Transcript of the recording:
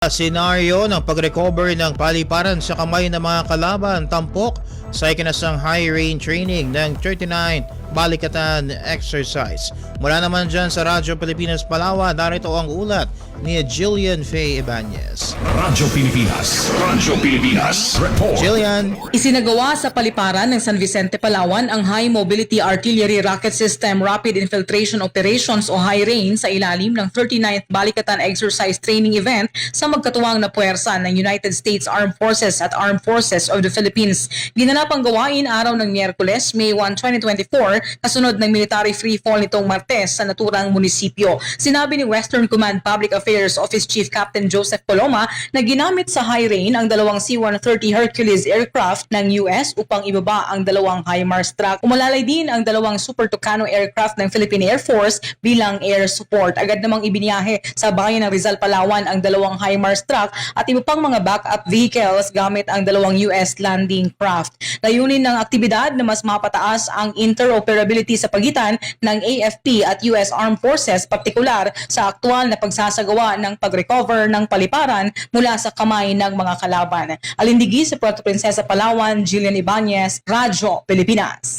Senaryo ng pag-recover ng paliparan sa kamay ng mga kalaban tampok sa ikinasang high range training ng 39th Balikatan Exercise. Mula naman dyan sa Radyo Pilipinas Palawan, narito ang ulat ni Jillian Faye Ibanez. Radyo Pilipinas. Radyo Pilipinas. Report. Jillian, Isinagawa sa paliparan ng San Vicente, Palawan ang High Mobility Artillery Rocket System Rapid Infiltration Operations o High Rain sa ilalim ng 39th Balikatan Exercise Training Event sa magkatuwang na puwersa ng United States Armed Forces at Armed Forces of the Philippines. Ginanap ang gawain araw ng Miyerkules, May 1, 2024, kasunod ng military free fall nitong Martes sa naturang munisipyo. Sinabi ni Western Command Public Affairs Office Chief Captain Joseph Coloma na ginamit sa high rain ang dalawang C-130 Hercules aircraft ng US upang ibaba ang dalawang HIMARS truck. Umalalay din ang dalawang Super Tucano aircraft ng Philippine Air Force bilang air support. Agad namang ibiniyahe sa bayan ng Rizal, Palawan ang dalawang HIMARS truck at iba pang mga backup vehicles gamit ang dalawang US landing craft. Layunin ng aktibidad na mas mapataas ang interoperability sa pagitan ng AFP at US Armed Forces, partikular sa aktual na pagsasagawa ng pag-recover ng paliparan mula sa kamay ng mga kalaban. Alindigi sa Puerto Princesa, Palawan, Jillian Ibanez, Radyo, Pilipinas.